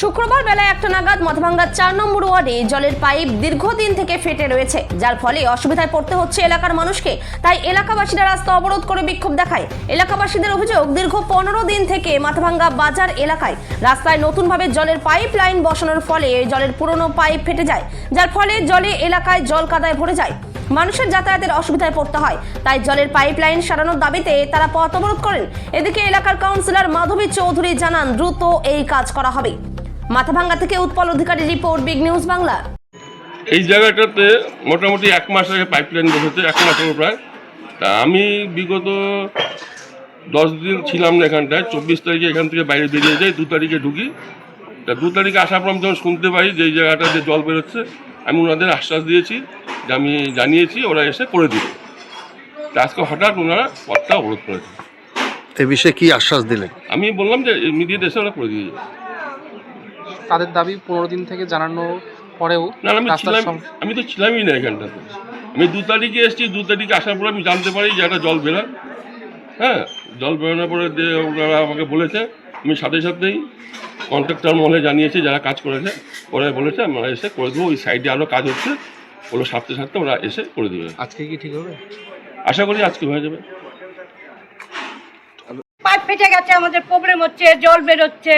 শুক্রবার বেলায় একটা নাগাদ মতভাঙ্গার চার নম্বর ওয়ার্ডে জলের পাইপ দীর্ঘদিন থেকে ফেটে রয়েছে, যার ফলে অসুবিধায় পড়তে হচ্ছে এলাকার মানুষকে। তাই এলাকাবাসীরা রাস্তা অবরোধ করে বিক্ষোভ দেখায়। এলাকাবাসীদের অভিযোগ, দীর্ঘ পনেরো দিন থেকে মাথাভাঙ্গা বাজার এলাকায়। রাস্তায় নতুনভাবে জলের পাইপ লাইন বসানোর ফলে জলের পুরনো পাইপ ফেটে যায়, যার ফলে জলে এলাকায় জল কাদায় ভরে যায়। মানুষের যাতায়াতের অসুবিধায় পড়তে হয়, তাই জলের পাইপ লাইন সারানোর দাবিতে তারা পথ অবরোধ করেন। এদিকে এলাকার কাউন্সিলর মাধবী চৌধুরী জানান, দ্রুত এই কাজ করা হবে। মাথাভাঙ্গা থেকে Utpal Adhikari report big news Bangla. এই জায়গাটাতে মোটামুটি এক মাস আগে পাইপলাইন বসেছে এক মাসের প্রায়। তা আমি বিগত দশ দিন ছিলাম না এখানটায় চব্বিশ তারিখে এখান থেকে বাইরে বেরিয়ে যাই দু তারিখে ঢুকি। তা দু তারিখে আসার পর আমি যখন শুনতে পাই যে এই জায়গাটা যে জল বেরোচ্ছে আমি ওনাদের আশ্বাস দিয়েছি যে আমি জানিয়েছি ওরা এসে করে দিবে। তা আজকে হঠাৎ ওনারা পথটা অবরোধ করেছে। এ বিষয়ে কি আশ্বাস দিলেন? আমি বললাম যে ইমিডিয়েট এসে ওরা করে দিয়ে যাবে। তাদের দাবি পনেরো দিন থেকে জানানোর পরেও আমি তো ছিলামই না এখানটাতে। আমি দু তারিখে এসেছি দু তারিখে আসার পরে আমি জানতে পারি যে একটা জল বেরোয়। হ্যাঁ জল বেরোনোর পরে যে ওনারা আমাকে বলেছে আমি সাথে সাথেই কন্ট্রাক্টর মহলে জানিয়েছি যারা কাজ করেছে ওরা বলেছে আমরা এসে করে দেবো ওই সাইডে আরও কাজ হচ্ছে ওগুলো সারতে সারতে ওরা এসে করে দেবে। আজকে কি ঠিক হবে? আশা করি আজকে হয়ে যাবে। পাইপ ফেটে গেছে আমাদের প্রবলেম হচ্ছে জল বেরোচ্ছে।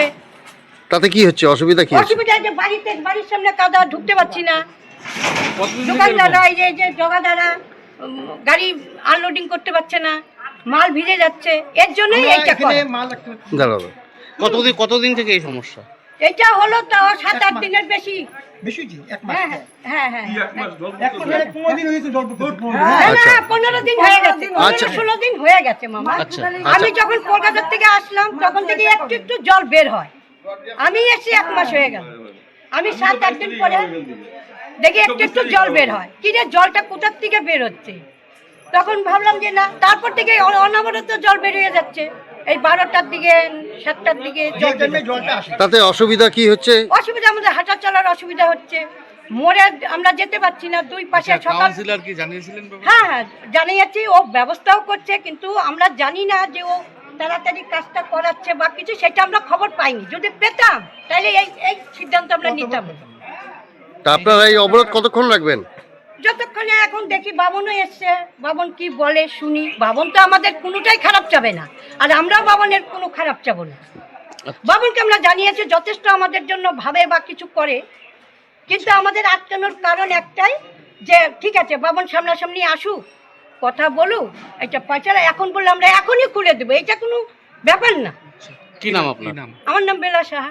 তাতে কি হচ্ছে? অসুবিধা কি হচ্ছে অসুবিধা যে বাড়িতে বাড়ির সামনে কাদা ঢুকতে পারছি না। দোকানদাররা এই যে যে জগাদাররা উম, গাড়ি আনলোডিং করতে পারছে না মাল ভিজে যাচ্ছে। এর জন্যই এইটা করা। দাঁড়াবে কতদিন কতদিন থেকে এই সমস্যা? এটা হলো তাও সাত আট দিনের বেশি। বেশি জি, এক মাস। হ্যাঁ হ্যাঁ হ্যাঁ হ্যাঁ এক মাস পনেরো দিন হয়েছে জল না, না, আচ্ছা। পনেরো দিন হয়ে গেছে। আচ্ছা। পনেরো ষোলো দিন হয়ে গেছে মামা। আচ্ছা, আমি যখন কলকাতার থেকে আসলাম তখন থেকে একটু একটু জল বের হয়। আমি এসে এক মাস হয়ে গেল। আমি সাত আট দিন পরে দেখি একটু একটু জল বের হয়। কি রে জলটা কোথার থেকে বের হচ্ছে? তখন ভাবলাম যে না তারপর থেকে অনবরত জল বেরিয়ে যাচ্ছে। এই বারোটার দিকে সাতটার দিকে তাতে অসুবিধা কি হচ্ছে? অসুবিধা আমাদের হাঁটা চলার অসুবিধা হচ্ছে। মোড়ে আমরা যেতে পারছি না দুই পাশে আচ্ছা, সকাল কাউন্সিলর কি জানিয়েছিলেন ব্যাপারটা? হ্যাঁ হ্যাঁ জানিয়েছি ও ব্যবস্থাও করছে কিন্তু আমরা জানি না যে ও তাড়াতাড়ি কাজটা করাচ্ছে বা কিছু সেটা আমরা খবর পাইনি। যদি পেতাম তাহলে এই এই সিদ্ধান্ত আমরা নিতাম। তা আপনারা এই অবরোধ কতক্ষণ রাখবেন? যতক্ষণে এখন দেখি বাবনও এসছে বাবন কি বলে শুনি। বাবন তো আমাদের কোনোটাই খারাপ চাবে না আর আমরাও বাবনের কোনো খারাপ চাবো না। বাবনকে আমরা জানিয়েছি যথেষ্ট আমাদের জন্য ভাবে বা কিছু করে কিন্তু আমাদের আটকানোর কারণ একটাই যে ঠিক আছে বাবন সামনাসামনি আসুক কথা বলুক এটা পয়সা এখন বললে আমরা এখনই খুলে দেবো। এটা কোনো ব্যাপার না। কি নাম আপনার? নাম? আমার নাম বেলা সাহা।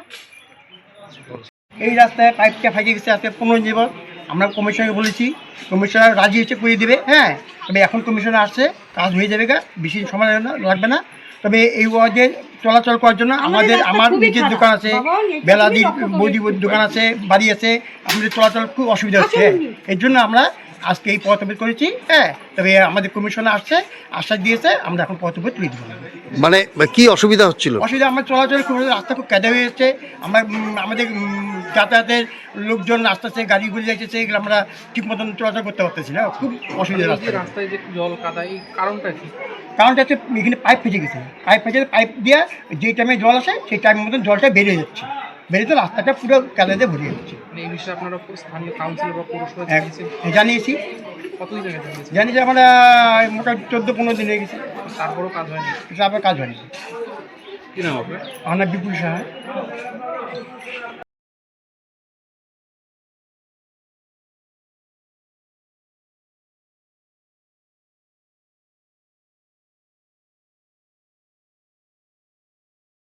এই রাস্তায় পাইপটা ফাইজে গেছে আজকে পনেরো যাবত। আমরা কমিশনারকে বলেছি কমিশনার রাজি হচ্ছে করে দেবে হ্যাঁ? তবে এখন কমিশনার আসছে কাজ হয়ে যাবে গা বেশি সময় লাগবে না লাগবে না। তবে এই ওয়ার্ডে চলাচল করার জন্য আমাদের আমার নিজের দোকান আছে বেলাদির বৌদি দোকান আছে বাড়ি আছে আমাদের চলাচল খুব অসুবিধা হচ্ছে এর জন্য আমরা আজকে এই পথবিদ করেছি হ্যাঁ তবে আমাদের কমিশনার আসছে আশ্বাস দিয়েছে আমরা এখন পথবিদ তুলে দেবো। মানে কি অসুবিধা হচ্ছিল? অসুবিধা আমার চলাচল খুব রাস্তা খুব কেদা হয়ে যাচ্ছে আমরা আমাদের যাতায়াতের লোকজন আসতেছে গাড়িগুলি যাইতেছে এগুলো আমরা ঠিক মতন চলাচল করতে পারতেছি না খুব অসুবিধা এই রাস্তায়। যে জল কাদা এই কারণটা কি? কারণটা হচ্ছে এখানে পাইপ ফেটে গেছে পাইপ ফেটে পাইপ দিয়ে যে টাইমে জল আসে সেই টাইমের মতন জলটা বেরিয়ে যাচ্ছে বেরিয়ে তো রাস্তাটা পুরো কাদাতে ভরে যাচ্ছে। মানে এই বিষয়ে আপনারা স্থানীয় কাউন্সিল বা পৌরসভা জানিয়েছেন? জানিয়েছি। কতদিন আগে জানিয়েছেন? জানি আমরা মোটামুটি চোদ্দ পনেরো দিন হয়ে গেছে। তারপরও কাজ হয়নি? তারপর কাজ হয়নি। কি নাম আপনার? আমার নাম বিপুল সাহা।